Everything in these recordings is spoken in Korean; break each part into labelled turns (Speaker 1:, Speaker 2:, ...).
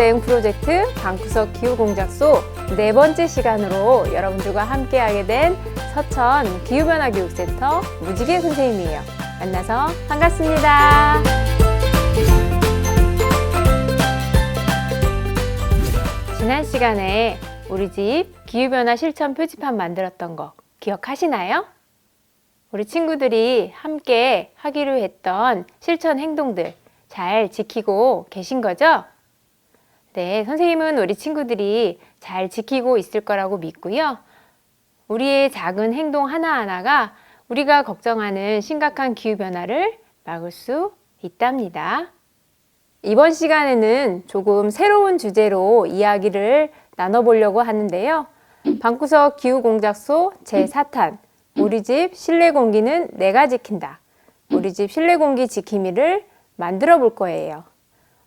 Speaker 1: 대응 프로젝트 방구석 기후공작소 네 번째 시간으로 여러분들과 함께하게 된 서천 기후변화교육센터 무지개 선생님이에요. 만나서 반갑습니다. 지난 시간에 우리 집 기후변화 실천 표지판 만들었던 거 기억하시나요? 우리 친구들이 함께 하기로 했던 실천 행동들 잘 지키고 계신 거죠? 네, 선생님은 우리 친구들이 잘 지키고 있을 거라고 믿고요. 우리의 작은 행동 하나하나가 우리가 걱정하는 심각한 기후변화를 막을 수 있답니다. 이번 시간에는 조금 새로운 주제로 이야기를 나눠보려고 하는데요. 방구석 기후공작소 제4탄 우리 집 실내 공기는 내가 지킨다. 우리 집 실내 공기 지킴이를 만들어 볼 거예요.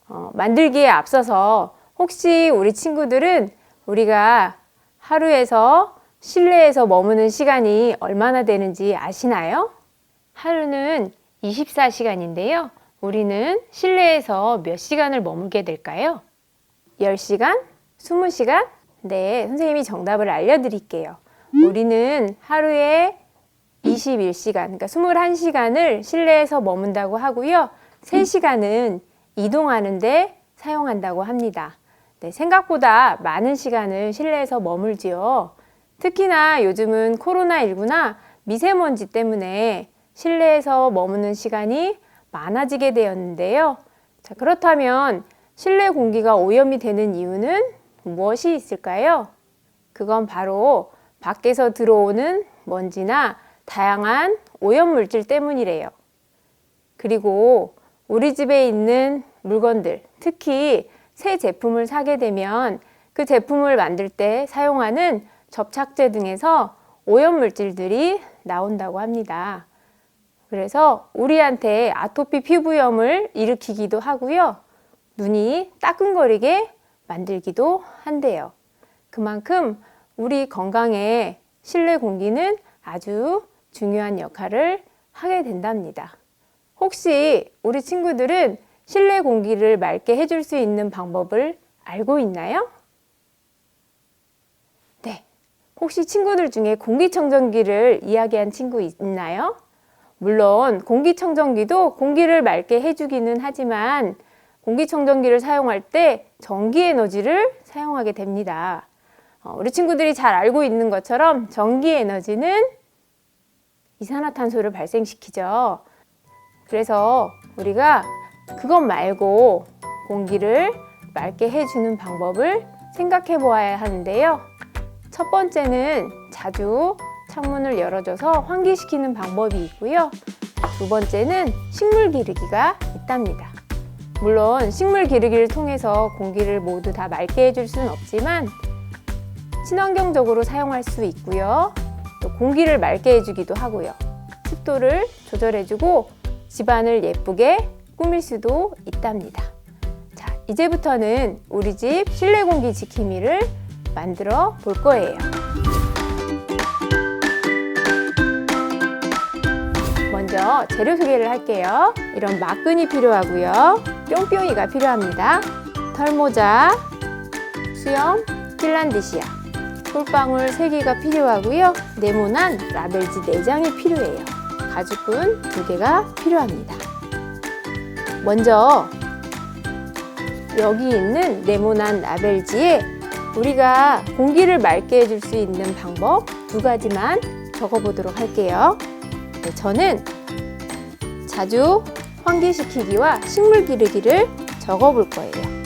Speaker 1: 어, 만들기에 앞서서 혹시 우리 친구들은 우리가 하루에서 실내에서 머무는 시간이 얼마나 되는지 아시나요? 하루는 24시간인데요. 우리는 실내에서 몇 시간을 머물게 될까요? 10시간? 20시간? 네, 선생님이 정답을 알려드릴게요. 우리는 하루에 21시간, 그러니까 21시간을 실내에서 머문다고 하고요. 3시간은 이동하는데 사용한다고 합니다. 네, 생각보다 많은 시간을 실내에서 머물지요. 특히나 요즘은 코로나19나 미세먼지 때문에 실내에서 머무는 시간이 많아지게 되었는데요. 자, 그렇다면 실내 공기가 오염이 되는 이유는 무엇이 있을까요? 그건 바로 밖에서 들어오는 먼지나 다양한 오염 물질 때문이래요. 그리고 우리 집에 있는 물건들, 특히 새 제품을 사게 되면 그 제품을 만들 때 사용하는 접착제 등에서 오염 물질들이 나온다고 합니다. 그래서 우리한테 아토피 피부염을 일으키기도 하고요. 눈이 따끔거리게 만들기도 한대요. 그만큼 우리 건강에 실내 공기는 아주 중요한 역할을 하게 된답니다. 혹시 우리 친구들은 실내 공기를 맑게 해줄 수 있는 방법을 알고 있나요? 네. 혹시 친구들 중에 공기청정기를 이야기한 친구 있나요? 물론 공기청정기도 공기를 맑게 해주기는 하지만 공기청정기를 사용할 때 전기 에너지를 사용하게 됩니다. 어, 우리 친구들이 잘 알고 있는 것처럼 전기 에너지는 이산화탄소를 발생시키죠. 그래서 우리가 그것 말고 공기를 맑게 해주는 방법을 생각해 보아야 하는데요. 첫 번째는 자주 창문을 열어줘서 환기시키는 방법이 있고요. 두 번째는 식물 기르기가 있답니다. 물론 식물 기르기를 통해서 공기를 모두 다 맑게 해줄 수는 없지만 친환경적으로 사용할 수 있고요. 또 공기를 맑게 해주기도 하고요. 습도를 조절해주고 집안을 예쁘게 꾸밀 수도 있답니다. 자, 이제부터는 우리 집 실내 공기 지킴이를 만들어 볼 거예요. 먼저 재료 소개를 할게요. 이런 막근이 필요하고요. 뿅뿅이가 필요합니다. 털모자, 수염, 핀란디시아, 솔방울 3개가 필요하고요. 네모난 라벨지 4장이 필요해요. 가죽끈 2개가 필요합니다. 먼저 여기 있는 네모난 라벨지에 우리가 공기를 맑게 해줄 수 있는 방법 두 가지만 적어보도록 할게요. 네, 저는 자주 환기시키기와 식물 기르기를 적어볼 거예요.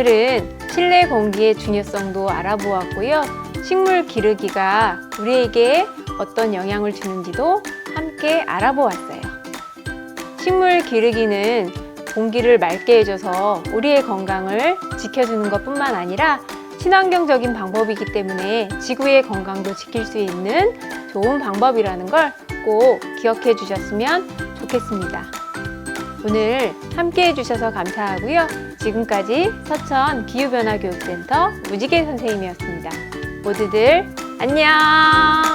Speaker 1: 오늘은 실내 공기의 중요성도 알아보았고요. 식물 기르기가 우리에게 어떤 영향을 주는지도 함께 알아보았어요. 식물 기르기는 공기를 맑게 해줘서 우리의 건강을 지켜주는 것 뿐만 아니라 친환경적인 방법이기 때문에 지구의 건강도 지킬 수 있는 좋은 방법이라는 걸 꼭 기억해 주셨으면 좋겠습니다. 오늘 함께 해주셔서 감사하고요. 지금까지 서천 기후변화교육센터 무지개 선생님이었습니다. 모두들 안녕!